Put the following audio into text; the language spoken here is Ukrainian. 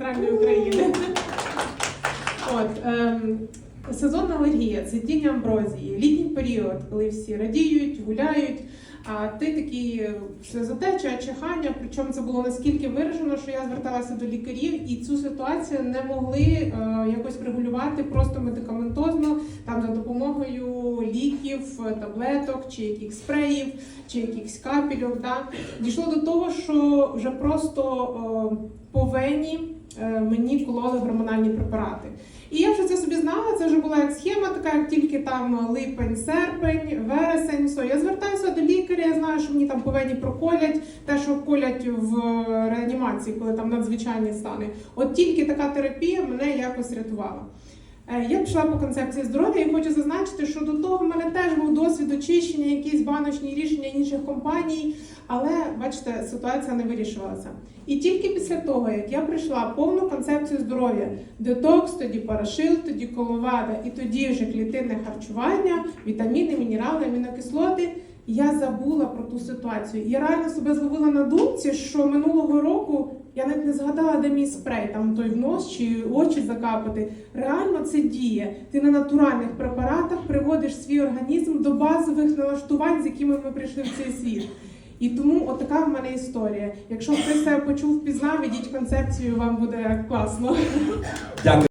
центральної України. От, ем, сезонна алергія, цвітіння амброзії, літній період, коли всі радіють, гуляють. А ти такий е, сльозотеча, чихання. Причому це було наскільки виражено, що я зверталася до лікарів, і цю ситуацію не могли е, якось регулювати просто медикаментозно, там за допомогою ліків, е, таблеток, чи якихось спреїв, чи якихось капельок. Да? Дійшло до того, що вже просто е, по вені е, мені кололи гормональні препарати. І я вже це собі знала, це вже була як схема, така як тільки там липень, серпень, вересень, все. Я звертаюся до лікаря, я знаю, що мені там повинні проколять, те, що колять в реанімації, коли там надзвичайні стани. От тільки така терапія мене якось рятувала. Е, Я пішла по концепції здоров'я і хочу зазначити, що до того в мене теж був досвід очищення, якісь баночні рішення інших компаній, але бачите, ситуація не вирішувалася. І тільки після того, як я прийшла повну концепцію здоров'я, детокс, тоді парашил, тоді коловада і тоді вже клітинне харчування, вітаміни, мінерали, амінокислоти. Я забула про ту ситуацію. Я реально себе зловила на думці, що минулого року я навіть не згадала, де мій спрей, там той в нос чи очі закапати. Реально це діє. Ти на натуральних препаратах приводиш свій організм до базових налаштувань, з якими ми прийшли в цей світ. І тому отака в мене історія. Якщо хтось себе почув, пізнав, ідіть концепцію, вам буде класно. Дякую.